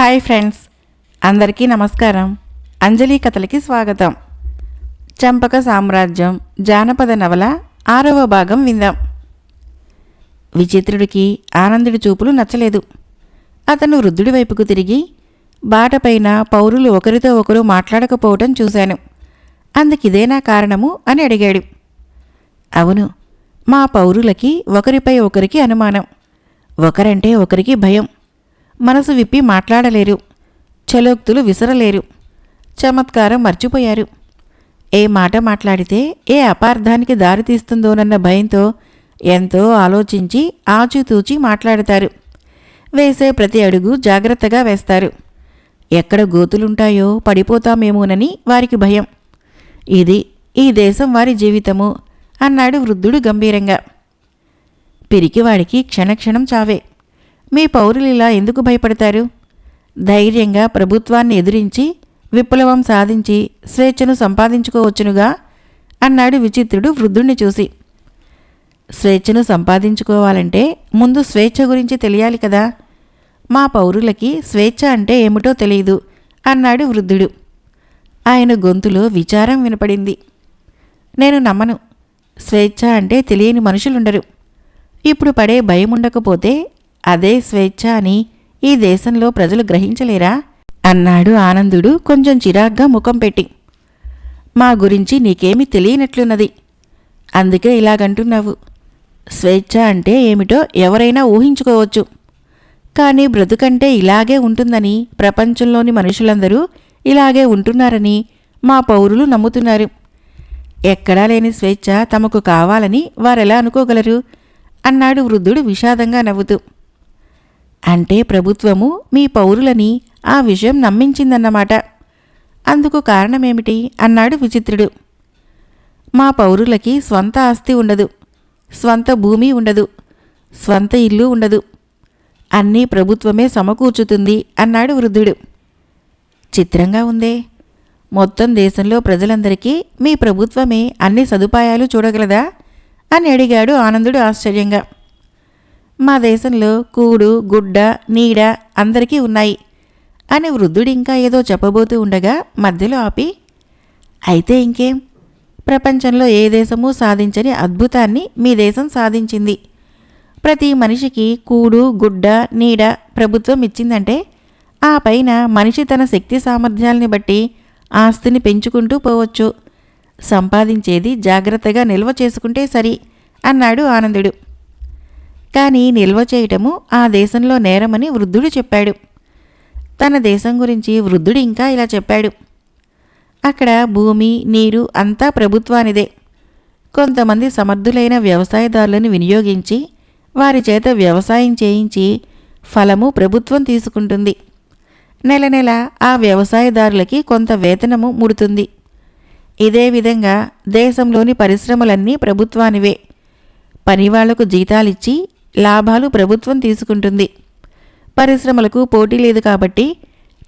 Hi friends. అందరికీ నమస్కారం. అంజలి కథలకి స్వాగతం. చంపక సామ్రాజ్యం జానపద నవల ఆరవ భాగం విందాం. విచిత్రుడికి ఆనందుడి చూపులు నచ్చలేదు. అతను వృద్ధుడి వైపుకు తిరిగి బాటపైన పౌరులు ఒకరితో ఒకరు మాట్లాడకపోవటం చూశాను. అందుకిదేనా కారణము అని అడిగాడు. అవును మా పౌరులకి ఒకరిపై ఒకరికి అనుమానం. ఒకరంటే ఒకరికి భయం. మనసు విప్పి మాట్లాడలేరు. చలోక్తులు విసరలేరు. చమత్కారం మర్చిపోయారు. ఏ మాట మాట్లాడితే ఏ అపార్థానికి దారితీస్తుందోనన్న భయంతో ఎంతో ఆలోచించి ఆచితూచి మాట్లాడతారు. వేసే ప్రతి అడుగు జాగ్రత్తగా వేస్తారు. ఎక్కడ గోతులుంటాయో పడిపోతామేమోనని వారికి భయం. ఇది ఈ దేశం వారి జీవితము అన్నాడు వృద్ధుడు గంభీరంగా. పిరికివాడికి క్షణక్షణం చావే. మీ పౌరులు ఇలా ఎందుకు భయపడతారు? ధైర్యంగా ప్రభుత్వాన్ని ఎదిరించి విప్లవం సాధించి స్వేచ్ఛను సంపాదించుకోవచ్చునుగా అన్నాడు విచిత్రుడు వృద్ధుణ్ణి చూసి. స్వేచ్ఛను సంపాదించుకోవాలంటే ముందు స్వేచ్ఛ గురించి తెలియాలి కదా. మా పౌరులకి స్వేచ్ఛ అంటే ఏమిటో తెలియదు అన్నాడు వృద్ధుడు. ఆయన గొంతులో విచారం వినపడింది. నేను నమ్మను. స్వేచ్ఛ అంటే తెలియని మనుషులుండరు. ఇప్పుడు పడే భయం ఉండకపోతే అదే స్వేచ్ఛ అని ఈ దేశంలో ప్రజలు గ్రహించలేరా? అన్నాడు ఆనందుడు కొంచెం చిరాగ్గా ముఖం పెట్టి. మా గురించి నీకేమీ తెలియనట్లున్నది. అందుకే ఇలాగంటున్నావు. స్వేచ్ఛ అంటే ఏమిటో ఎవరైనా ఊహించుకోవచ్చు. కానీ బ్రతుకంటే ఇలాగే ఉంటుందని ప్రపంచంలోని మనుషులందరూ ఇలాగే ఉంటున్నారని మా పౌరులు నమ్ముతున్నారు. ఎక్కడా లేని స్వేచ్ఛ తమకు కావాలని వారెలా అనుకోగలరు? అన్నాడు వృద్ధుడు విషాదంగా నవ్వుతూ. అంటే ప్రభుత్వము మీ పౌరులని ఆ విషయం నమ్మించిందన్నమాట. అందుకు కారణమేమిటి? అన్నాడు విచిత్రుడు. మా పౌరులకి స్వంత ఆస్తి ఉండదు. స్వంత భూమి ఉండదు. స్వంత ఇల్లు ఉండదు. అన్నీ ప్రభుత్వమే సమకూర్చుతుంది అన్నాడు వృద్ధుడు. చిత్రంగా ఉందే. మొత్తం దేశంలో ప్రజలందరికీ మీ ప్రభుత్వమే అన్ని సదుపాయాలు చూడగలదా? అని అడిగాడు ఆనందుడు ఆశ్చర్యంగా. మా దేశంలో కూడు గుడ్డ నీడ అందరికీ ఉన్నాయి అని వృద్ధుడు ఇంకా ఏదో చెప్పబోతూ ఉండగా మధ్యలో ఆపి అయితే ఇంకేం? ప్రపంచంలో ఏ దేశమూ సాధించని అద్భుతాన్ని మీ దేశం సాధించింది. ప్రతి మనిషికి కూడు గుడ్డ నీడ ప్రభుత్వం ఇచ్చిందంటే ఆ పైన మనిషి తన శక్తి సామర్థ్యాల్ని బట్టి ఆస్తిని పెంచుకుంటూ పోవచ్చు. సంపాదించేది జాగ్రత్తగా నిల్వ చేసుకుంటే సరి అన్నాడు ఆనందుడు. కానీ నిల్వ చేయటము ఆ దేశంలో నేరమని వృద్ధుడు చెప్పాడు. తన దేశం గురించి వృద్ధుడు ఇంకా ఇలా చెప్పాడు. అక్కడ భూమి నీరు అంతా ప్రభుత్వానిదే. కొంతమంది సమర్థులైన వ్యవసాయదారులను వినియోగించి వారి చేత వ్యవసాయం చేయించి ఫలము ప్రభుత్వం తీసుకుంటుంది. నెల నెల ఆ వ్యవసాయదారులకి కొంత వేతనము ముడుతుంది. ఇదే విధంగా దేశంలోని పరిశ్రమలన్నీ ప్రభుత్వానివే. పనివాళ్ళకు జీతాలిచ్చి లాభాలు ప్రభుత్వం తీసుకుంటుంది. పరిశ్రమలకు పోటీ లేదు కాబట్టి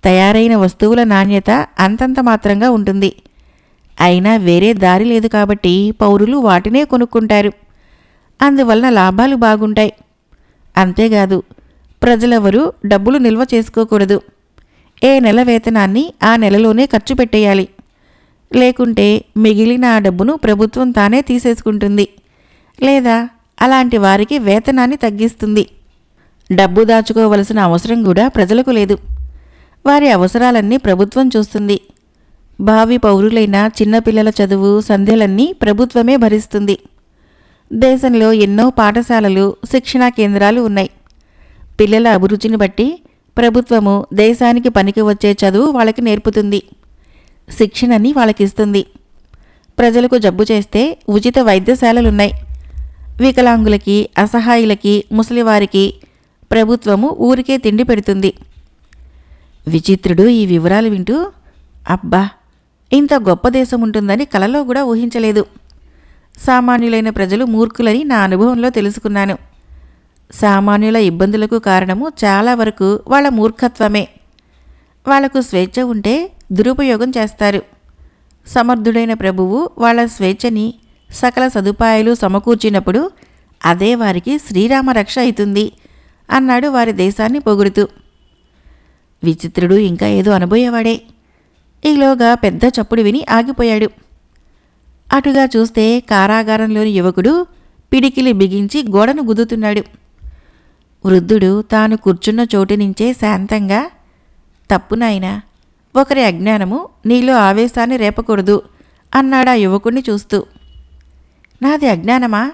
తయారైన వస్తువుల నాణ్యత అంతంత మాత్రంగా ఉంటుంది. అయినా వేరే దారి లేదు కాబట్టి పౌరులు వాటినే కొనుక్కుంటారు. అందువలన లాభాలు బాగుంటాయి. అంతేకాదు ప్రజలెవరూ డబ్బులు నిల్వ చేసుకోకూడదు. ఏ నెల వేతనాన్ని ఆ నెలలోనే ఖర్చు పెట్టేయాలి. లేకుంటే మిగిలిన ఆ డబ్బును ప్రభుత్వం తానే తీసేసుకుంటుంది. లేదా అలాంటి వారికి వేతనాన్ని తగ్గిస్తుంది. డబ్బు దాచుకోవలసిన అవసరం కూడా ప్రజలకు లేదు. వారి అవసరాలన్నీ ప్రభుత్వం చూస్తుంది. భావి పౌరులైన చిన్నపిల్లల చదువు సంధ్యలన్నీ ప్రభుత్వమే భరిస్తుంది. దేశంలో ఎన్నో పాఠశాలలు శిక్షణా కేంద్రాలు ఉన్నాయి. పిల్లల అభిరుచిని బట్టి ప్రభుత్వము దేశానికి పనికి వచ్చే చదువు వాళ్ళకి నేర్పుతుంది. శిక్షణని వాళ్ళకిస్తుంది. ప్రజలకు జబ్బు చేస్తే ఉచిత వైద్యశాలలున్నాయి. వికలాంగులకి అసహాయులకి ముసలివారికి ప్రభుత్వము ఊరికే తిండి పెడుతుంది. విచిత్రుడు ఈ వివరాలు వింటూ అబ్బా ఇంత గొప్ప దేశం ఉంటుందని కలలో కూడా ఊహించలేదు. సామాన్యులైన ప్రజలు మూర్ఖులని నా అనుభవంలో తెలుసుకున్నాను. సామాన్యుల ఇబ్బందులకు కారణము చాలా వరకు వాళ్ళ మూర్ఖత్వమే. వాళ్ళకు స్వేచ్ఛ ఉంటే దురుపయోగం చేస్తారు. సమర్థుడైన ప్రభువు వాళ్ళ స్వేచ్ఛని సకల సదుపాయాలు సమకూర్చినప్పుడు అదే వారికి శ్రీరామ రక్ష అవుతుంది అన్నాడు వారి దేశాన్ని పొగుడుతూ. విచిత్రుడు ఇంకా ఏదో అనబోయేవాడే. ఈలోగా పెద్ద చప్పుడు విని ఆగిపోయాడు. అటుగా చూస్తే కారాగారంలోని యువకుడు పిడికిలి బిగించి గోడను గుద్దుతున్నాడు. వృద్ధుడు తాను కూర్చున్న చోటు నుంచే శాంతంగా తప్పునాయనా ఒకరి అజ్ఞానము నీలో ఆవేశాన్ని రేపకూడదు అన్నాడా యువకుణ్ణి చూస్తూ. నాది అజ్ఞానమా?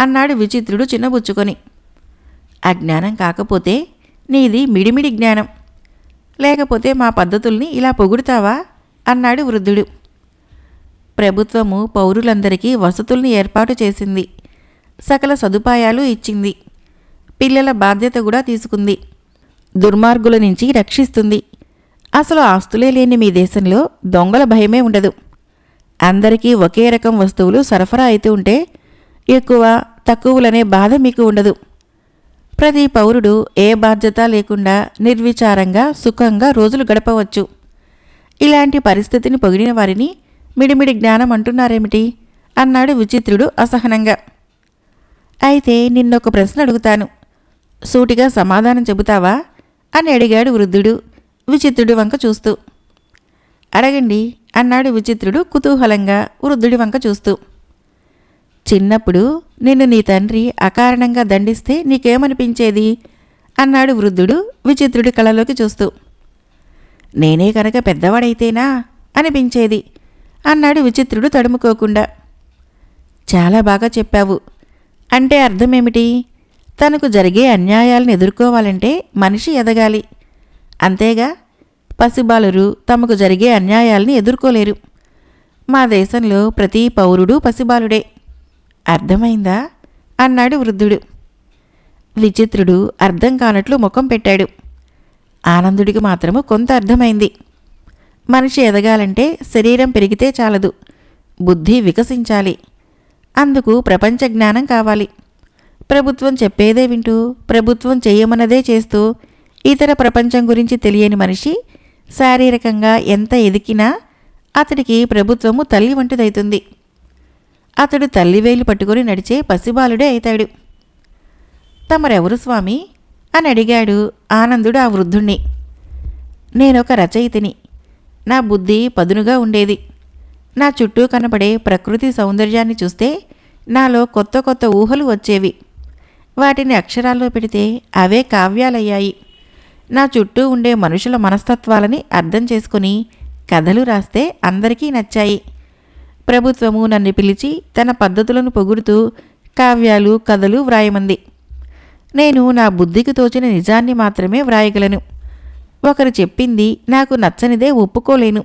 అన్నాడు విచిత్రుడు చిన్నబుచ్చుకొని. అజ్ఞానం కాకపోతే నీది మిడిమిడి జ్ఞానం. లేకపోతే మా పద్ధతుల్ని ఇలా పొగుడుతావా? అన్నాడు వృద్ధుడు. ప్రభుత్వము పౌరులందరికీ వసతుల్ని ఏర్పాటు చేసింది. సకల సదుపాయాలు ఇచ్చింది. పిల్లల బాధ్యత కూడా తీసుకుంది. దుర్మార్గుల నుంచి రక్షిస్తుంది. అసలు ఆస్తులే లేని మీ దేశంలో దొంగల భయమే ఉండదు. అందరికీ ఒకే రకం వస్తువులు సరఫరా అయితే ఉంటే ఎక్కువ తక్కువలనే బాధ మీకు ఉండదు. ప్రతి పౌరుడు ఏ బాధ్యత లేకుండా నిర్విచారంగా సుఖంగా రోజులు గడపవచ్చు. ఇలాంటి పరిస్థితిని పొగిడిన వారిని మిడిమిడి జ్ఞానం అంటున్నారేమిటి? అన్నాడు విచిత్రుడు అసహనంగా. అయితే నిన్నొక ప్రశ్న అడుగుతాను. సూటిగా సమాధానం చెబుతావా? అని అడిగాడు వృద్ధుడు విచిత్రుడి వంక చూస్తూ. అడగండి అన్నాడు విచిత్రుడు కుతూహలంగా వృద్ధుడి వంక చూస్తూ. చిన్నప్పుడు నిన్ను నీ తండ్రి అకారణంగా దండిస్తే నీకేమనిపించేది? అన్నాడు వృద్ధుడు విచిత్రుడి కళలోకి చూస్తూ. నేనే కనుక పెద్దవాడైతేనా? అనిపించేది. అన్నాడు విచిత్రుడు తడుముకోకుండా. చాలా బాగా చెప్పావు. అంటే అర్థమేమిటి? తనకు జరిగే అన్యాయాలను ఎదుర్కోవాలంటే మనిషి ఎదగాలి. అంతేగా పసిబాలురు తమకు జరిగే అన్యాయాల్ని ఎదుర్కోలేరు. మా దేశంలో ప్రతి పౌరుడు పసిబాలుడే. అర్థమైందా? అన్నాడు వృద్ధుడు. విచిత్రుడు అర్థం కానట్లు ముఖం పెట్టాడు. ఆనందుడికి మాత్రము కొంత అర్థమైంది. మనిషి ఎదగాలంటే శరీరం పెరిగితే చాలదు. బుద్ధి వికసించాలి. అందుకు ప్రపంచ జ్ఞానం కావాలి. ప్రభుత్వం చెప్పేదే వింటూ ప్రభుత్వం చేయమన్నదే చేస్తూ ఇతర ప్రపంచం గురించి తెలియని మనిషి శారీరకంగా ఎంత ఎదికినా అతడికి ప్రభుత్వము తల్లి వంటిదైతుంది. అతడు తల్లివేలు పట్టుకొని నడిచే పసిబాలుడే అవుతాడు తమరెవరు స్వామి? అని అడిగాడు ఆనందుడు ఆ వృద్ధుణ్ణి. నేనొక రచయితని. నా బుద్ధి పదునుగా ఉండేది. నా చుట్టూ కనపడే ప్రకృతి సౌందర్యాన్ని చూస్తే నాలో కొత్త కొత్త ఊహలు వచ్చేవి. వాటిని అక్షరాల్లో పెడితే అవే కావ్యాలయ్యాయి. నా చుట్టూ ఉండే మనుషుల మనస్తత్వాలని అర్థం చేసుకుని కథలు రాస్తే అందరికీ నచ్చాయి. ప్రభుత్వము నన్ను పిలిచి తన పద్ధతులను పొగుడుతూ కావ్యాలు కథలు వ్రాయమంది. నేను నా బుద్ధికి తోచిన నిజాన్ని మాత్రమే వ్రాయగలను. ఒకరు చెప్పింది నాకు నచ్చనిదే ఒప్పుకోలేను.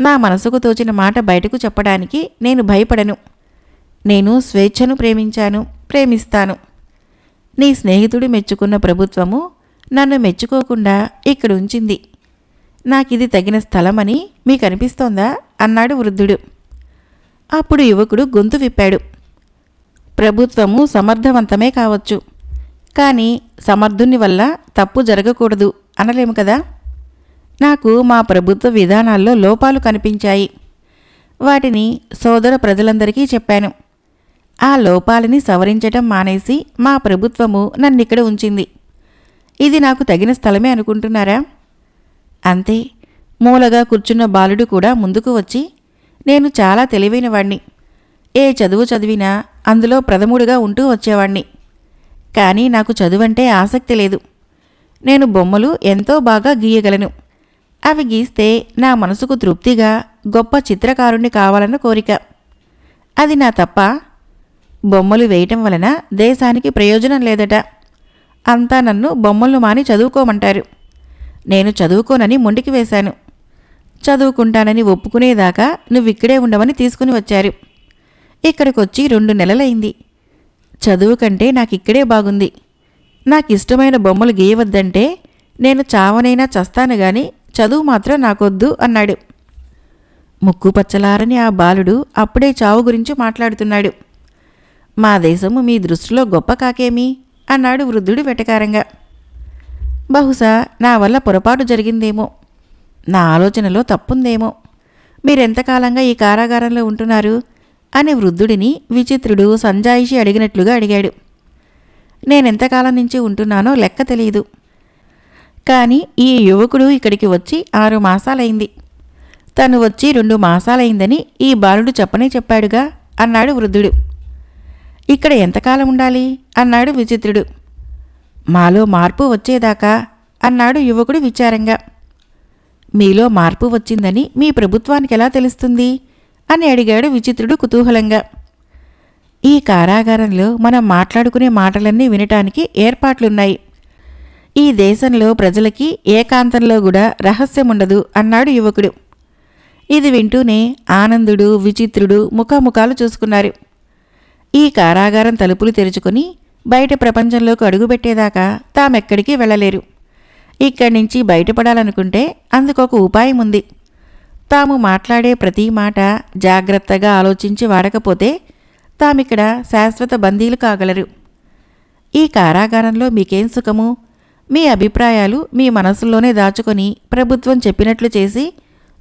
నా మనసుకు తోచిన మాట బయటకు చెప్పడానికి నేను భయపడను. నేను స్వేచ్ఛను ప్రేమించాను ప్రేమిస్తాను. నీ స్నేహితుడు మెచ్చుకున్న ప్రభుత్వము నన్ను మెచ్చుకోకుండా ఇక్కడ ఉంచింది. నాకిది తగిన స్థలమని మీకు అనిపిస్తోందా అన్నాడు వృద్ధుడు. అప్పుడు యువకుడు గొంతు విప్పాడు. ప్రభుత్వము సమర్థవంతమే కావచ్చు. కానీ సమర్థుని వల్ల తప్పు జరగకూడదు అనలేము కదా? నాకు మా ప్రభుత్వ విధానాల్లో లోపాలు కనిపించాయి. వాటిని సోదర ప్రజలందరికీ చెప్పాను. ఆ లోపాలని సవరించటం మానేసి మా ప్రభుత్వము నన్నిక్కడ ఉంచింది. ఇది నాకు తగిన స్థలమే అనుకుంటున్నారా? అంతే. మూలగా కూర్చున్న బాలుడు కూడా ముందుకు వచ్చి నేను చాలా తెలివైన వాణ్ణి. ఏ చదువు చదివినా అందులో ప్రథముడుగా ఉంటూ వచ్చేవాణ్ణి. కానీ నాకు చదువంటే ఆసక్తి లేదు. నేను బొమ్మలు ఎంతో బాగా గీయగలను. అవి గీస్తే నా మనసుకు తృప్తిగా గొప్ప చిత్రకారుణ్ణి కావాలన్న కోరిక. అది నా తప్ప బొమ్మలు వేయటం వలన దేశానికి ప్రయోజనం లేదట. అంతా నన్ను బొమ్మలు మాని చదువుకోమంటారు. నేను చదువుకోనని మొండికి వేశాను. చదువుకుంటానని ఒప్పుకునేదాకా నువ్వు ఇక్కడే ఉండవని తీసుకుని వచ్చారు. ఇక్కడికొచ్చి రెండు నెలలైంది చదువు కంటే నాకు ఇక్కడే బాగుంది. నాకు ఇష్టమైన బొమ్మలు గీయవద్దంటే నేను చావనైనా చస్తాను గాని చదువు మాత్రం నాకొద్దు అన్నాడు. ముక్కు పచ్చలారని ఆ బాలుడు అప్పుడే చావు గురించి మాట్లాడుతున్నాడు. మా దేశము మీ దృష్టిలో గొప్ప కాకేమి? అన్నాడు వృద్ధుడు వెటకారంగా. బహుశా నా వల్ల పొరపాటు జరిగిందేమో. నా ఆలోచనలో తప్పుందేమో. మీరెంతకాలంగా ఈ కారాగారంలో ఉంటున్నారు? అని వృద్ధుడిని విచిత్రుడు సంజాయిషి అడిగినట్లుగా అడిగాడు. నేనెంతకాలం నుంచి ఉంటున్నానో లెక్క తెలియదు కానీ ఈ యువకుడు ఇక్కడికి వచ్చి ఆరు మాసాలైంది. తను వచ్చి రెండు మాసాలైందని ఈ బాలుడు చెప్పనే చెప్పాడుగా అన్నాడు వృద్ధుడు. ఇక్కడ ఎంతకాలం ఉండాలి? అన్నాడు విచిత్రుడు. మాలో మార్పు వచ్చేదాకా? అన్నాడు యువకుడు విచారంగా. మీలో మార్పు వచ్చిందని మీ ప్రభుత్వానికి ఎలా తెలుస్తుంది? అని అడిగాడు విచిత్రుడు కుతూహలంగా. ఈ కారాగారంలో మనం మాట్లాడుకునే మాటలన్నీ వినటానికి ఏర్పాట్లున్నాయి. ఈ దేశంలో ప్రజలకి ఏకాంతంలో కూడా రహస్యముండదు అన్నాడు యువకుడు. ఇది వింటూనే ఆనందుడు విచిత్రుడు ముఖాముఖాలు చూసుకున్నారు. ఈ కారాగారం తలుపులు తెరుచుకుని బయట ప్రపంచంలోకి అడుగుపెట్టేదాకా తామెక్కడికి వెళ్ళలేరు. ఇక్కడి నుంచి బయటపడాలనుకుంటే అందుకొక ఉపాయం ఉంది. తాము మాట్లాడే ప్రతి మాట జాగ్రత్తగా ఆలోచించి వాడకపోతే తామిక్కడ శాశ్వత బందీలు కాగలరు. ఈ కారాగారంలో మీకేం సుఖము? మీ అభిప్రాయాలు మీ మనసులోనే దాచుకొని ప్రభుత్వం చెప్పినట్లు చేసి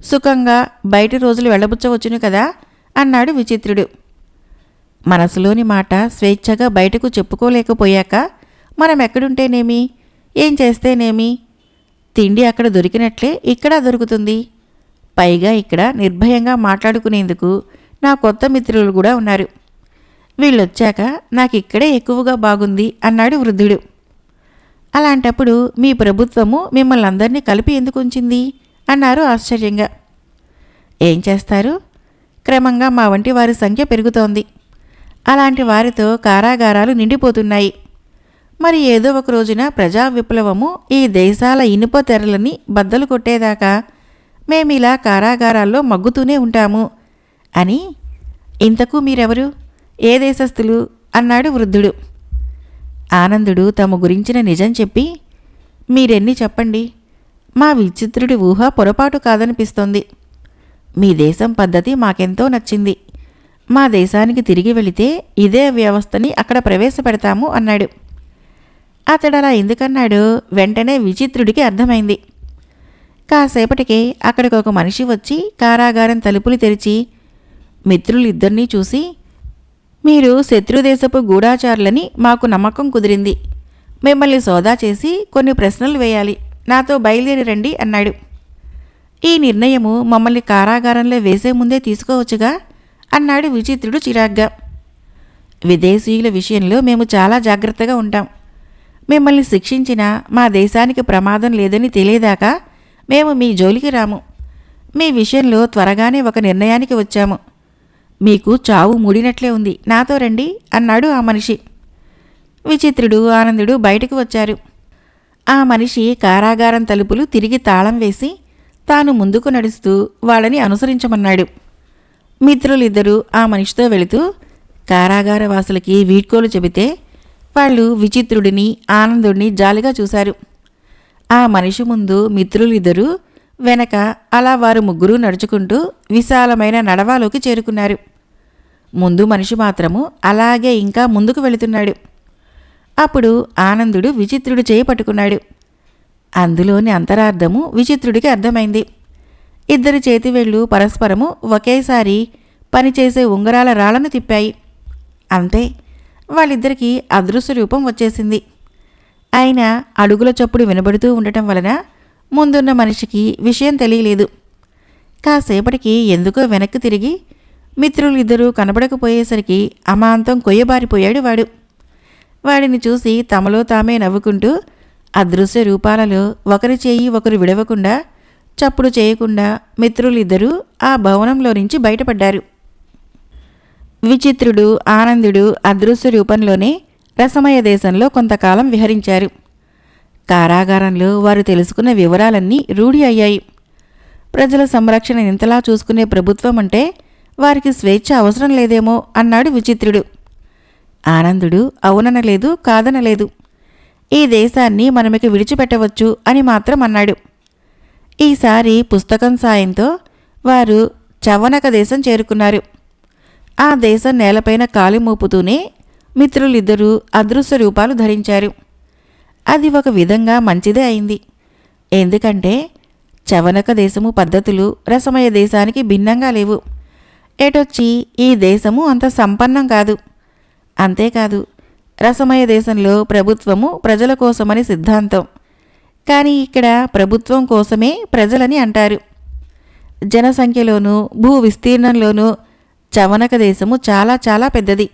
సుఖంగా బయటి రోజులు వెళ్ళబుచ్చవచ్చును కదా? అన్నాడు విచిత్రుడు. మనసులోని మాట స్వేచ్ఛగా బయటకు చెప్పుకోలేకపోయాక మనం ఎక్కడుంటేనేమి? ఏం చేస్తేనేమి? తిండి అక్కడ దొరికినట్లే ఇక్కడ దొరుకుతుంది. పైగా ఇక్కడ నిర్భయంగా మాట్లాడుకునేందుకు నా కొత్త మిత్రులు కూడా ఉన్నారు. వీళ్ళొచ్చాక నాకు ఇక్కడే ఎక్కువగా బాగుంది అన్నాడు వృద్ధుడు. అలాంటప్పుడు మీ ప్రభుత్వము మిమ్మల్ని అందరినీ కలిపి ఎందుకు ఉంచింది? అన్నారు ఆశ్చర్యంగా. ఏం చేస్తారు? క్రమంగా మా వంటి వారి సంఖ్య పెరుగుతోంది. అలాంటి వారితో కారాగారాలు నిండిపోతున్నాయి. మరి ఏదో ఒక రోజున ప్రజా విప్లవము ఈ దేశాల ఇనుప తెరలని బద్దలు కొట్టేదాకా మేమిలా కారాగారాల్లో మగ్గుతూనే ఉంటాము అని ఇంతకు మీరెవరు? ఏ దేశస్థులు? అన్నాడు వృద్ధుడు. ఆనందుడు తమ గురించిన నిజం చెప్పి మీరెన్ని చెప్పండి? మా విచిత్రుడి ఊహ పొరపాటు కాదనిపిస్తోంది. మీ దేశం పద్ధతి మాకెంతో నచ్చింది. మా దేశానికి తిరిగి వెళితే ఇదే వ్యవస్థని అక్కడ ప్రవేశపెడతాము అన్నాడు. అతడు అలా ఎందుకన్నాడు? వెంటనే విచిత్రుడికి అర్థమైంది. కాసేపటికే అక్కడికి ఒక మనిషి వచ్చి కారాగారం తలుపులు తెరిచి మిత్రులిద్దరినీ చూసి మీరు శత్రుదేశపు గూఢాచారులని మాకు నమ్మకం కుదిరింది. మిమ్మల్ని సోదా చేసి కొన్ని ప్రశ్నలు వేయాలి. నాతో బయలుదేరి రండి అన్నాడు. ఈ నిర్ణయము మమ్మల్ని కారాగారంలో వేసే ముందే తీసుకోవచ్చుగా? అన్నాడు విచిత్రుడు చిరాగ్గా. విదేశీయుల విషయంలో మేము చాలా జాగ్రత్తగా ఉంటాం. మిమ్మల్ని శిక్షించినా మా దేశానికి ప్రమాదం లేదని తెలియదాకా మేము మీ జోలికి రాము. మీ విషయంలో త్వరగానే ఒక నిర్ణయానికి వచ్చాము. మీకు చావు మూడినట్లే ఉంది. నాతో రండి అన్నాడు ఆ మనిషి. విచిత్రుడు ఆనందుడు బయటకు వచ్చారు. ఆ మనిషి కారాగారం తలుపులు తిరిగి తాళం వేసి తాను ముందుకు నడుస్తూ వాళ్ళని అనుసరించమన్నాడు. మిత్రులిద్దరూ ఆ మనిషితో వెళుతూ కారాగార వాసులకి వీడ్కోలు చెబితే వాళ్ళు విచిత్రుడిని ఆనందుడిని జాలిగా చూశారు. ఆ మనిషి ముందు మిత్రులిద్దరూ వెనక అలా వారు ముగ్గురు నడుచుకుంటూ విశాలమైన నడవాలోకి చేరుకున్నారు. ముందు మనిషి మాత్రము అలాగే ఇంకా ముందుకు వెళుతున్నాడు. అప్పుడు ఆనందుడు విచిత్రుడు చేయి పట్టుకున్నాడు. అందులోని అంతరార్థము విచిత్రుడికి అర్థమైంది. ఇద్దరి చేతివేళ్ళు పరస్పరము ఒకేసారి పనిచేసే ఉంగరాల రాళ్ళను తిప్పాయి. అంతే వాళ్ళిద్దరికీ అదృశ్య రూపం వచ్చేసింది. అయినా అడుగుల చప్పుడు వినబడుతూ ఉండటం వలన ముందున్న మనిషికి విషయం తెలియలేదు. కాసేపటికి ఎందుకో వెనక్కి తిరిగి మిత్రులిద్దరూ కనబడకపోయేసరికి అమాంతం కొయ్యబారిపోయాడు వాడు. వాడిని చూసి తమలో తామే నవ్వుకుంటూ అదృశ్య రూపాలలో ఒకరి చేయి ఒకరు విడవకుండా చప్పుడు చేయకుండా మిత్రులిద్దరూ ఆ భవనంలో నుంచి బయటపడ్డారు. విచిత్రుడు ఆనందుడు అదృశ్య రూపంలోనే రసమయ దేశంలో కొంతకాలం విహరించారు. కారాగారంలో వారు తెలుసుకున్న వివరాలన్నీ రూఢి అయ్యాయి. ప్రజల సంరక్షణ ఇంతలా చూసుకునే ప్రభుత్వం అంటే వారికి స్వేచ్ఛ అవసరం లేదేమో అన్నాడు విచిత్రుడు. ఆనందుడు అవుననలేదు కాదనలేదు. ఈ దేశాన్ని మనమిక విడిచిపెట్టవచ్చు అని మాత్రం అన్నాడు. ఈసారి పుస్తకం సాయంతో వారు చవనక దేశం చేరుకున్నారు. ఆ దేశం నేలపైన కాలి మోపుతూనే మిత్రులిద్దరూ అదృశ్య రూపాలు ధరించారు. అది ఒక విధంగా మంచిదే అయింది. ఎందుకంటే చవనక దేశము పద్ధతులు రసమయ దేశానికి భిన్నంగా లేవు. ఎటొచ్చి ఈ దేశము అంత సంపన్నం కాదు. అంతేకాదు రసమయ దేశంలో ప్రభుత్వము ప్రజల కోసమని సిద్ధాంతం. కానీ ఇక్కడ ప్రభుత్వం కోసమే ప్రజలని అంటారు. జనసంఖ్యలోనూ భూ విస్తీర్ణంలోనూ చవనక దేశము చాలా చాలా పెద్దది.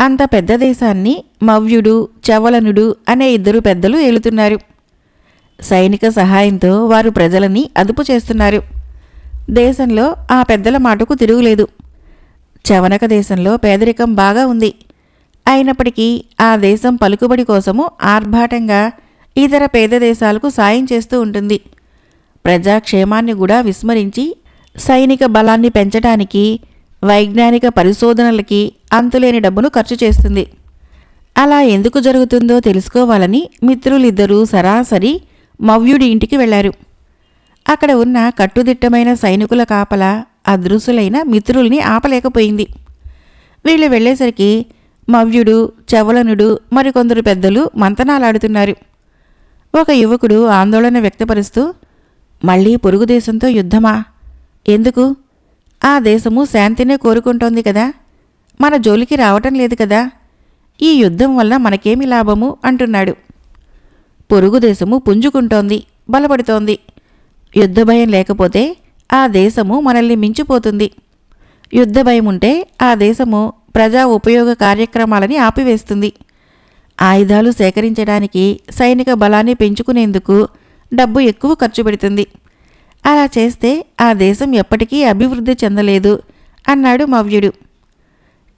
అంత పెద్ద దేశాన్ని మవ్యుడు చవలనుడు అనే ఇద్దరు పెద్దలు ఏలుతున్నారు. సైనిక సహాయంతో వారు ప్రజలని అదుపు చేస్తున్నారు. దేశంలో ఆ పెద్దల మాటకు తిరుగులేదు. చవనక దేశంలో పేదరికం బాగా ఉంది. అయినప్పటికీ ఆ దేశం పలుకుబడి కోసము ఆర్భాటంగా ఇతర పేద దేశాలకు సాయం చేస్తూ ఉంటుంది. ప్రజాక్షేమాన్ని కూడా విస్మరించి సైనిక బలాన్ని పెంచడానికి వైజ్ఞానిక పరిశోధనలకి అంతులేని డబ్బును ఖర్చు చేస్తుంది. అలా ఎందుకు జరుగుతుందో తెలుసుకోవాలని మిత్రులిద్దరూ సరాసరి మవ్యుడి ఇంటికి వెళ్ళారు. అక్కడ ఉన్న కట్టుదిట్టమైన సైనికుల కాపల అదృశ్యులైన మిత్రుల్ని ఆపలేకపోయింది. వీళ్ళు వెళ్ళేసరికి మవ్యుడు చవలనుడు మరికొందరు పెద్దలు మంతనాలాడుతున్నారు. ఒక యువకుడు ఆందోళన వ్యక్తపరుస్తూ మళ్ళీ పొరుగు దేశంతో యుద్ధమా? ఎందుకు? ఆ దేశము శాంతినే కోరుకుంటోంది కదా. మన జోలికి రావటం లేదు కదా. ఈ యుద్ధం వల్ల మనకేమి లాభము? అంటున్నాడు. పొరుగు దేశము పుంజుకుంటోంది బలపడుతోంది. యుద్ధ భయం లేకపోతే ఆ దేశము మనల్ని మించిపోతుంది. యుద్ధ భయం ఉంటే ఆ దేశము ప్రజా ఉపయోగ కార్యక్రమాలని ఆపివేస్తుంది. ఆయుధాలు సేకరించడానికి సైనిక బలాన్ని పెంచుకునేందుకు డబ్బు ఎక్కువ ఖర్చు పెడుతుంది. అలా చేస్తే ఆ దేశం ఎప్పటికీ అభివృద్ధి చెందలేదు అన్నాడు మవ్యుడు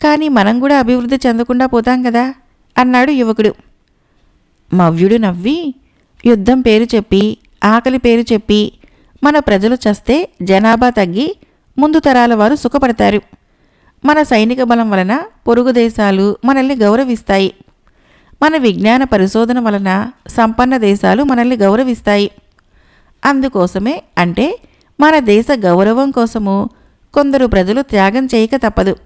కానీ మనం కూడా అభివృద్ధి చెందకుండా పోతాం కదా అన్నాడు యువకుడు. మవ్యుడు నవ్వి యుద్ధం పేరు చెప్పి ఆకలి పేరు చెప్పి మన ప్రజలు చస్తే జనాభా తగ్గి ముందు తరాల వారు సుఖపడతారు. మన సైనిక బలం వలన పొరుగు దేశాలు మనల్ని గౌరవిస్తాయి. మన విజ్ఞాన పరిశోధన వలన సంపన్న దేశాలు మనల్ని గౌరవిస్తాయి. అందుకోసమే అంటే మన దేశ గౌరవం కోసము కొందరు ప్రజలు త్యాగం చేయక తప్పదు.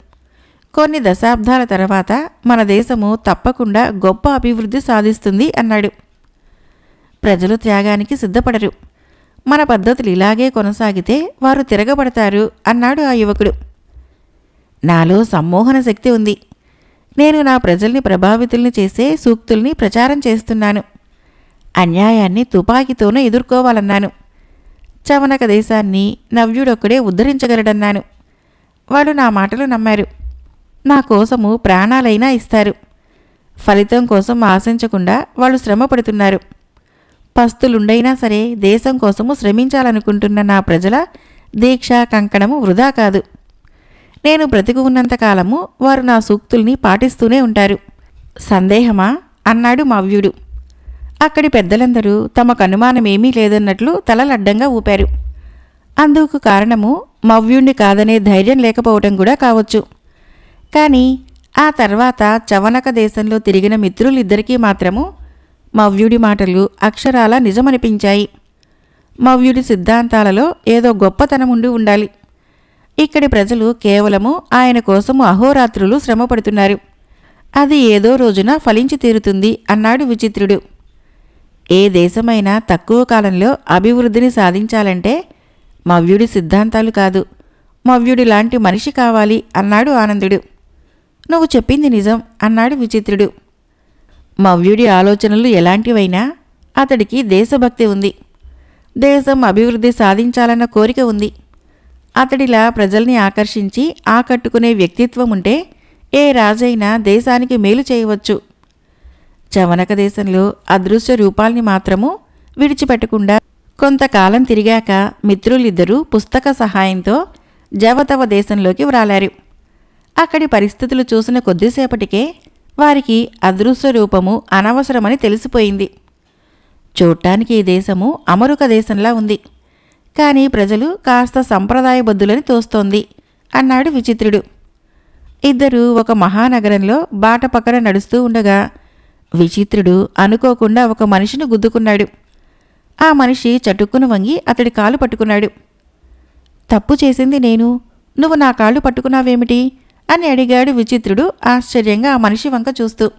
కొన్ని దశాబ్దాల తర్వాత మన దేశము తప్పకుండా గొప్ప అభివృద్ధి సాధిస్తుంది అన్నాడు. ప్రజలు త్యాగానికి సిద్ధపడరు. మన పద్ధతులు ఇలాగే కొనసాగితే వారు తిరగబడతారు అన్నాడు ఆ యువకుడు. నాలో సమ్మోహన శక్తి ఉంది. నేను నా ప్రజల్ని ప్రభావితుల్ని చేసే సూక్తుల్ని ప్రచారం చేస్తున్నాను. అన్యాయాన్ని తుపాకీతోనే ఎదుర్కోవాలన్నాను. చవనక దేశాన్ని నవ్యుడొక్కడే ఉద్ధరించగలడన్నాను. వాళ్ళు నా మాటలు నమ్మారు. నా కోసము ప్రాణాలైనా ఇస్తారు. ఫలితం కోసం ఆశించకుండా వాళ్ళు శ్రమ పడుతున్నారు పస్తులుండైనా సరే దేశం కోసము శ్రమించాలనుకుంటున్న నా ప్రజల దీక్ష కంకణము వృధా కాదు. నేను బ్రతికి ఉన్నంతకాలము వారు నా సూక్తుల్ని పాటిస్తూనే ఉంటారు. సందేహమా? అన్నాడు మవ్యుడు. అక్కడి పెద్దలందరూ తమకు అనుమానమేమీ లేదన్నట్లు తలలడ్డంగా ఊపారు. అందుకు కారణము మవ్యుణ్ణి కాదనే ధైర్యం లేకపోవటం కూడా కావచ్చు. కానీ ఆ తర్వాత చవనక దేశంలో తిరిగిన మిత్రులిద్దరికీ మాత్రము మవ్యుడి మాటలు అక్షరాల నిజమనిపించాయి. మవ్యుడి సిద్ధాంతాలలో ఏదో గొప్పతనం ఉండి ఉండాలి. ఇక్కడి ప్రజలు కేవలము ఆయన కోసము అహోరాత్రులు శ్రమపడుతున్నారు. అది ఏదో రోజున ఫలించి తీరుతుంది అన్నాడు విచిత్రుడు. ఏ దేశమైనా తక్కువ కాలంలో అభివృద్ధిని సాధించాలంటే మవ్యుడి సిద్ధాంతాలు కాదు. మవ్యుడి లాంటి మనిషి కావాలి అన్నాడు ఆనందుడు. నువ్వు చెప్పింది నిజం అన్నాడు విచిత్రుడు. మవ్యుడి ఆలోచనలు ఎలాంటివైనా అతడికి దేశభక్తి ఉంది. దేశం అభివృద్ధి సాధించాలన్న కోరిక ఉంది. అతడిలా ప్రజల్ని ఆకర్షించి ఆకట్టుకునే వ్యక్తిత్వం ఉంటే ఏ రాజైనా దేశానికి మేలు చేయవచ్చు. చవనక దేశంలో అదృశ్య రూపాల్ని మాత్రము విడిచిపెట్టకుండా కొంతకాలం తిరిగాక మిత్రులిద్దరూ పుస్తక సహాయంతో జవతవ దేశంలోకి వ్రాలారు. అక్కడి పరిస్థితులు చూసిన కొద్దిసేపటికే వారికి అదృశ్య రూపము అనవసరమని తెలిసిపోయింది. చూడటానికి ఈ దేశము అమరుక దేశంలా ఉంది. కానీ ప్రజలు కాస్త సంప్రదాయబద్ధులని తోస్తోంది అన్నాడు విచిత్రుడు. ఇద్దరూ ఒక మహానగరంలో బాట పక్కన నడుస్తూ ఉండగా విచిత్రుడు అనుకోకుండా ఒక మనిషిని గుద్దుకున్నాడు. ఆ మనిషి చటుక్కును వంగి అతడి కాలు పట్టుకున్నాడు. తప్పు చేసింది నేను. నువ్వు నా కాళ్ళు పట్టుకున్నావేమిటి? అని అడిగాడు విచిత్రుడు ఆశ్చర్యంగా ఆ మనిషి వంక చూస్తూ.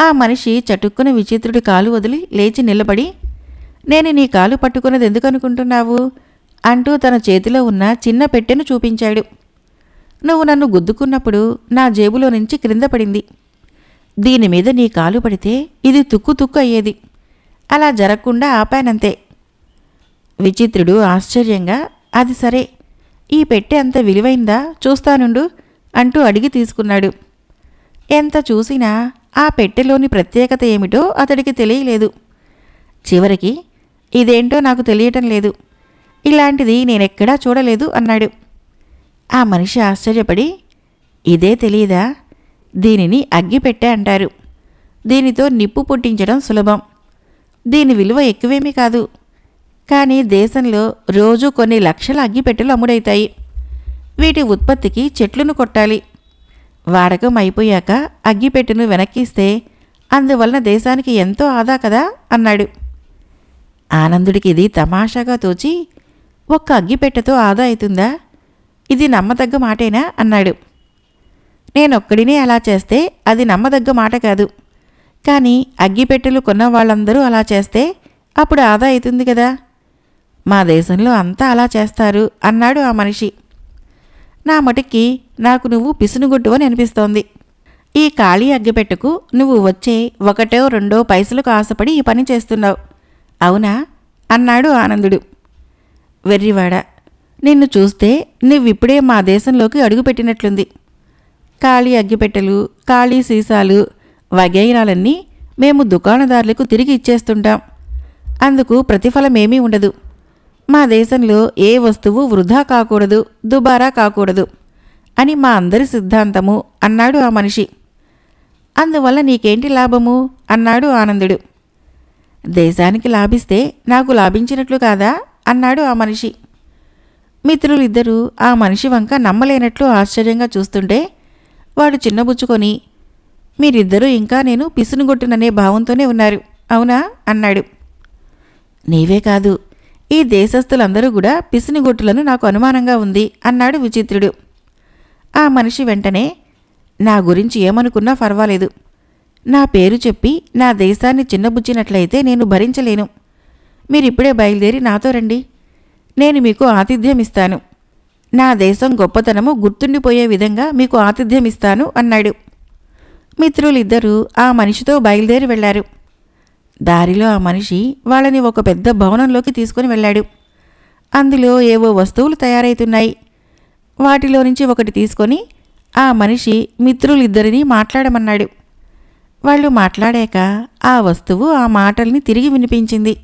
ఆ మనిషి చటుక్కున విచిత్రుడి కాలు వదిలి లేచి నిలబడి నేను నీ కాలు పట్టుకున్నది ఎందుకు అనుకుంటున్నావు? అంటూ తన చేతిలో ఉన్న చిన్న పెట్టెను చూపించాడు. నువ్వు నన్ను గుద్దుకున్నప్పుడు నా జేబులో నుంచి క్రింద పడింది. దీని మీద నీ కాలు పడితే ఇది తుక్కు తుక్కు అయ్యేది. అలా జరగకుండా ఆపానంతే. విచిత్రుడు ఆశ్చర్యంగా అది సరే. ఈ పెట్టె అంత విలువైందా? చూస్తానుండు అంటూ అడిగి తీసుకున్నాడు. ఎంత చూసినా ఆ పెట్టెలోని ప్రత్యేకత ఏమిటో అతడికి తెలియలేదు. చివరికి ఇదేంటో నాకు తెలియటం లేదు. ఇలాంటిది నేనెక్కడా చూడలేదు అన్నాడు. ఆ మనిషి ఆశ్చర్యపడి ఇదే తెలియదా దీనిని అగ్గిపెట్టె అంటారు. దీనితో నిప్పు పుట్టించడం సులభం. దీని విలువ ఎక్కువేమీ కాదు. కానీ దేశంలో రోజు కొన్ని లక్షల అగ్గిపెట్టెలు అమ్ముడైతాయి. వీటి ఉత్పత్తికి చెట్లను కొట్టాలి. వాడకం అయిపోయాక అగ్గిపెట్టెను వెనక్కిస్తే అందువలన దేశానికి ఎంతో ఆదా కదా? అన్నాడు. ఆనందుడికి ఇది తమాషాగా తోచి ఒక్క అగ్గిపెట్టెతో ఆదా అవుతుందా? ఇది నమ్మదగ్గ మాటేనా? అన్నాడు. నేనొక్కడినే అలా చేస్తే అది నమ్మదగ్గ మాట కాదు. కానీ అగ్గిపెట్టెలు కొన్న వాళ్ళందరూ అలా చేస్తే అప్పుడు ఆదా అవుతుంది కదా? మా దేశంలో అంతా అలా చేస్తారు అన్నాడు ఆ మనిషి. నా మటుకి నాకు నువ్వు పిసునుగుడ్డు అని అనిపిస్తోంది. ఈ ఖాళీ అగ్గిపెట్టెకు నువ్వు వచ్చే ఒకటో రెండో పైసలకు ఆశపడి ఈ పని చేస్తున్నావు. అవునా? అన్నాడు ఆనందుడు. వెర్రివాడ నిన్ను చూస్తే నువ్విప్పుడే మా దేశంలోకి అడుగుపెట్టినట్లుంది. ఖాళీ అగ్గిపెట్టెలు ఖాళీ సీసాలు వగైరాలన్నీ మేము దుకాణదారులకు తిరిగి ఇచ్చేస్తుంటాం. అందుకు ప్రతిఫలమేమీ ఉండదు. మా దేశంలో ఏ వస్తువు వృధా కాకూడదు దుబారా కాకూడదు అని మా అందరి సిద్ధాంతము అన్నాడు ఆ మనిషి. అందువల్ల నీకేంటి లాభము? అన్నాడు ఆనందుడు. దేశానికి లాభిస్తే నాకు లాభించినట్లు కాదా? అన్నాడు ఆ మనిషి. మిత్రులిద్దరూ ఆ మనిషి వంక నమ్మలేనట్లు ఆశ్చర్యంగా చూస్తుంటే వాడు చిన్నబుచ్చుకొని మీరిద్దరూ ఇంకా నేను పిసునుగొట్టుననే భావంతోనే ఉన్నారు అవునా? అన్నాడు. నీవే కాదు ఈ దేశస్థులందరూ కూడా పిసినిగొట్టులను నాకు అనుమానంగా ఉంది అన్నాడు విచిత్రుడు. ఆ మనిషి వెంటనే నా గురించి ఏమనుకున్నా పర్వాలేదు నా పేరు చెప్పి నా దేశాన్ని చిన్నబుచ్చినట్లయితే నేను భరించలేను. మీరిప్పుడే బయలుదేరి నాతో రండి. నేను మీకు ఆతిథ్యం ఇస్తాను. నా దేశం గొప్పతనము గుర్తుండిపోయే విధంగా మీకు ఆతిథ్యం ఇస్తాను అన్నాడు. మిత్రులిద్దరూ ఆ మనిషితో బయలుదేరి వెళ్ళారు. దారిలో ఆ మనిషి వాళ్ళని ఒక పెద్ద భవనంలోకి తీసుకుని వెళ్ళాడు అందులో ఏవో వస్తువులు తయారవుతున్నాయి వాటిలో నుంచి ఒకటి తీసుకొని ఆ మనిషి మిత్రులిద్దరినీ మాట్లాడమన్నాడు. వాళ్ళు మాట్లాడాక ఆ వస్తువు ఆ మాటల్ని తిరిగి వినిపించింది.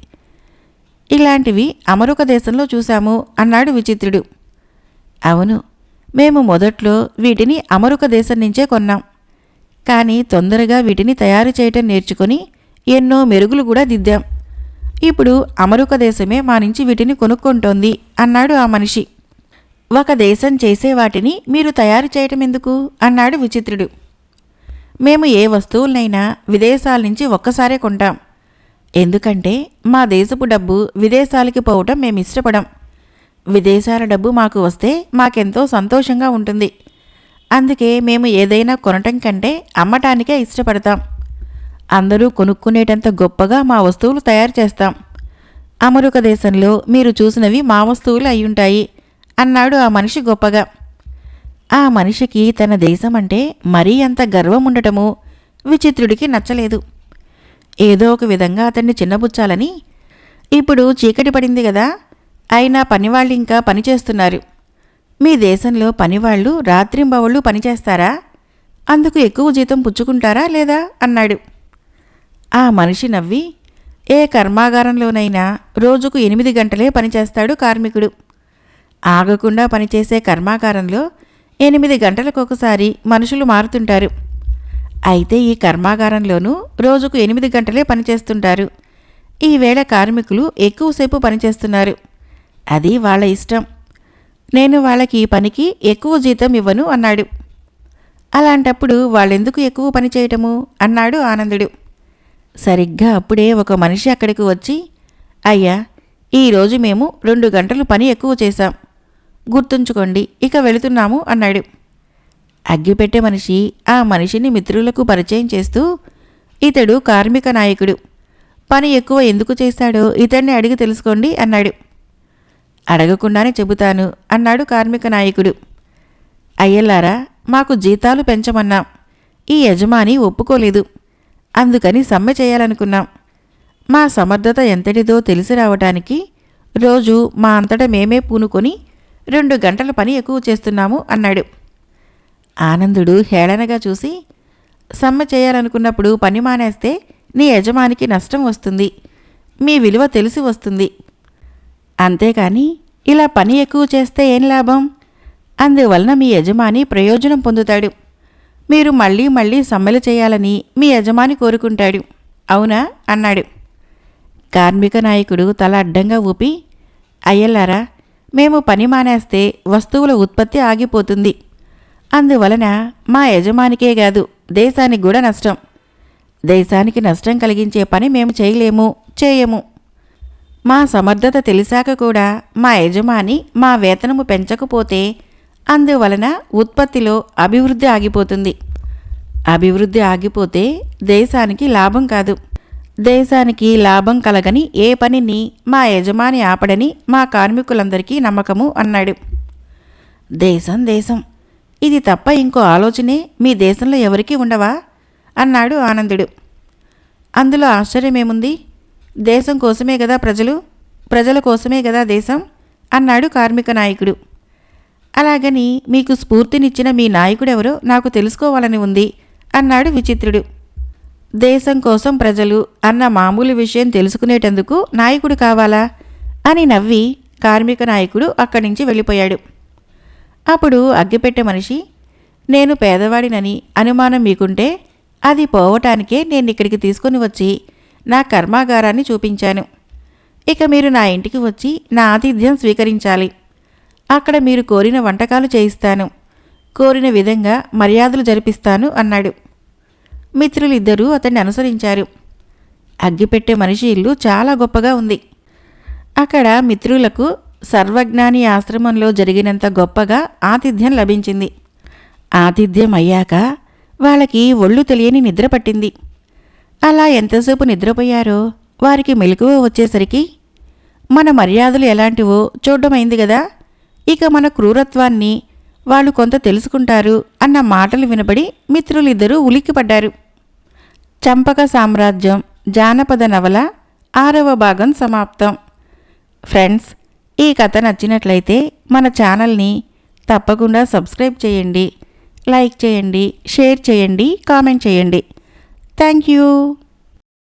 ఇలాంటివి అమరుక దేశంలో చూశాము అన్నాడు విచిత్రుడు. అవును మేము మొదట్లో వీటిని అమరుక దేశం నుంచే కొన్నాం. కానీ తొందరగా వీటిని తయారు చేయటం నేర్చుకొని ఎన్నో మెరుగులు కూడా దిద్దాం. ఇప్పుడు అమరుక దేశమే మా నుంచి వీటిని కొనుక్కుంటోంది అన్నాడు ఆ మనిషి. ఒక దేశం చేసే వాటిని మీరు తయారు చేయటం ఎందుకు? అన్నాడు విచిత్రుడు. మేము ఏ వస్తువులనైనా విదేశాల నుంచి ఒక్కసారే కొంటాం. ఎందుకంటే మా దేశపు డబ్బు విదేశాలకి పోవటం మేము ఇష్టపడం. విదేశాల డబ్బు మాకు వస్తే మాకెంతో సంతోషంగా ఉంటుంది. అందుకే మేము ఏదైనా కొనటం కంటే అమ్మటానికే ఇష్టపడతాం. అందరూ కొనుక్కునేటంత గొప్పగా మా వస్తువులు తయారు చేస్తాం. అమరుక దేశంలో మీరు చూసినవి మా వస్తువులు అయ్యుంటాయి అన్నాడు ఆ మనిషి గొప్పగా. ఆ మనిషికి తన దేశం అంటే మరీ అంత గర్వం ఉండటము విచిత్రుడికి నచ్చలేదు. ఏదో ఒక విధంగా అతన్ని చిన్నబుచ్చాలని ఇప్పుడు చీకటి పడింది కదా అయినా పనివాళ్ళు ఇంకా పనిచేస్తున్నారు. మీ దేశంలో పనివాళ్ళు రాత్రింబవళ్ళు పనిచేస్తారా? అందుకు ఎక్కువ జీతం పుచ్చుకుంటారా లేదా? అన్నాడు. ఆ మనిషి నవ్వి ఏ కర్మాగారంలోనైనా రోజుకు ఎనిమిది గంటలే పనిచేస్తాడు కార్మికుడు. ఆగకుండా పనిచేసే కర్మాగారంలో ఎనిమిది గంటలకు ఒకసారి మనుషులు మారుతుంటారు. అయితే ఈ కర్మాగారంలోనూ రోజుకు ఎనిమిది గంటలే పనిచేస్తుంటారు. ఈవేళ కార్మికులు ఎక్కువసేపు పనిచేస్తున్నారు. అది వాళ్ళ ఇష్టం. నేను వాళ్ళకి ఈ పనికి ఎక్కువ జీతం ఇవ్వను అన్నాడు. అలాంటప్పుడు వాళ్ళెందుకు ఎక్కువ పని చేయటము? అన్నాడు ఆనందుడు. సరిగ్గా అప్పుడే ఒక మనిషి అక్కడికి వచ్చి అయ్యా ఈరోజు మేము రెండు గంటలు పని ఎక్కువ చేశాం. గుర్తుంచుకోండి. ఇక వెళుతున్నాము అన్నాడు. అగ్గిపెట్టే మనిషి ఆ మనిషిని మిత్రులకు పరిచయం చేస్తూ ఇతడు కార్మిక నాయకుడు. పని ఎక్కువ ఎందుకు చేశాడో ఇతన్ని అడిగి తెలుసుకోండి అన్నాడు. అడగకుండానే చెబుతాను అన్నాడు కార్మిక నాయకుడు. అయ్యల్లారా మాకు జీతాలు పెంచమన్నాం. ఈ యజమాని ఒప్పుకోలేదు. అందుకని సమ్మె చేయాలనుకున్నాం. మా సమర్థత ఎంతటిదో తెలిసి రావటానికి రోజు మా అంతటా మేమే పూనుకొని రెండు గంటల పని ఎక్కువ చేస్తున్నాము అన్నాడు. ఆనందుడు హేళనగా చూసి సమ్మె చేయాలనుకున్నప్పుడు పని మానేస్తే నీ యజమానికి నష్టం వస్తుంది మీ విలువ తెలిసి వస్తుంది. అంతేకాని ఇలా పని ఎక్కువ చేస్తే ఏం లాభం? అందువలన మీ యజమాని ప్రయోజనం పొందుతాడు. మీరు మళ్ళీ మళ్ళీ సమ్మెలు చేయాలని మీ యజమాని కోరుకుంటాడు. అవునా? అన్నాడు. కార్మిక నాయకుడు తల అడ్డంగా ఊపి అయ్యల్లారా మేము పని మానేస్తే వస్తువుల ఉత్పత్తి ఆగిపోతుంది. అందువలన మా యజమానికే కాదు దేశానికి కూడా నష్టం. దేశానికి నష్టం కలిగించే పని మేము చేయలేము చేయము. మా సమర్థత తెలిసాక కూడా మా యజమాని మా వేతనము పెంచకపోతే అందువలన ఉత్పత్తిలో అభివృద్ధి ఆగిపోతుంది. అభివృద్ధి ఆగిపోతే దేశానికి లాభం కాదు. దేశానికి లాభం కలగని ఏ పనిని మా యజమాని ఆపడని మా కార్మికులందరికీ నమ్మకము అన్నాడు. దేశం దేశం ఇది తప్ప ఇంకో ఆలోచనే మీ దేశంలో ఎవరికీ ఉండవా? అన్నాడు ఆనందుడు. అందులో ఆశ్చర్యమేముంది? దేశం కోసమే కదా ప్రజలు ప్రజల కోసమే కదా దేశం? అన్నాడు కార్మిక నాయకుడు. అలాగని మీకు స్ఫూర్తినిచ్చిన మీ నాయకుడెవరో నాకు తెలుసుకోవాలని ఉంది అన్నాడు విచిత్రుడు. దేశం కోసం ప్రజలు అన్న మామూలు విషయం తెలుసుకునేటందుకు నాయకుడు కావాలా? అని నవ్వి కార్మిక నాయకుడు అక్కడి నుంచి వెళ్ళిపోయాడు. అప్పుడు అగ్గిపెట్టె మనిషి నేను పేదవాడినని అనుమానం మీకుంటే అది పోవటానికే నేను ఇక్కడికి తీసుకొని వచ్చి నా కర్మాగారాన్ని చూపించాను. ఇక మీరు నా ఇంటికి వచ్చి నా ఆతిథ్యం స్వీకరించాలి. అక్కడ మీరు కోరిన వంటకాలు చేయిస్తాను. కోరిన విధంగా మర్యాదలు జరిపిస్తాను అన్నాడు. మిత్రులిద్దరూ అతన్ని అనుసరించారు. అగ్గిపెట్టే మనిషి ఇల్లు చాలా గొప్పగా ఉంది. అక్కడ మిత్రులకు సర్వజ్ఞాని ఆశ్రమంలో జరిగినంత గొప్పగా ఆతిథ్యం లభించింది. ఆతిథ్యం అయ్యాక వాళ్ళకి ఒళ్ళు తెలియని నిద్ర పట్టింది. అలా ఎంతసేపు నిద్రపోయారో వారికి మెలకువ వచ్చేసరికి మన మర్యాదలు ఎలాంటివో చూడమైంది కదా ఇక మన క్రూరత్వాన్ని వాళ్ళు కొంత తెలుసుకుంటారు అన్న మాటలు వినబడి మిత్రులిద్దరూ ఉలిక్కిపడ్డారు. చంపక సామ్రాజ్యం జానపద నవల ఆరవ భాగం సమాప్తం. ఫ్రెండ్స్ ఈ కథ నచ్చినట్లయితే మన ఛానల్ని తప్పకుండా సబ్స్క్రైబ్ చేయండి లైక్ చేయండి షేర్ చేయండి కామెంట్ చేయండి. Thank you.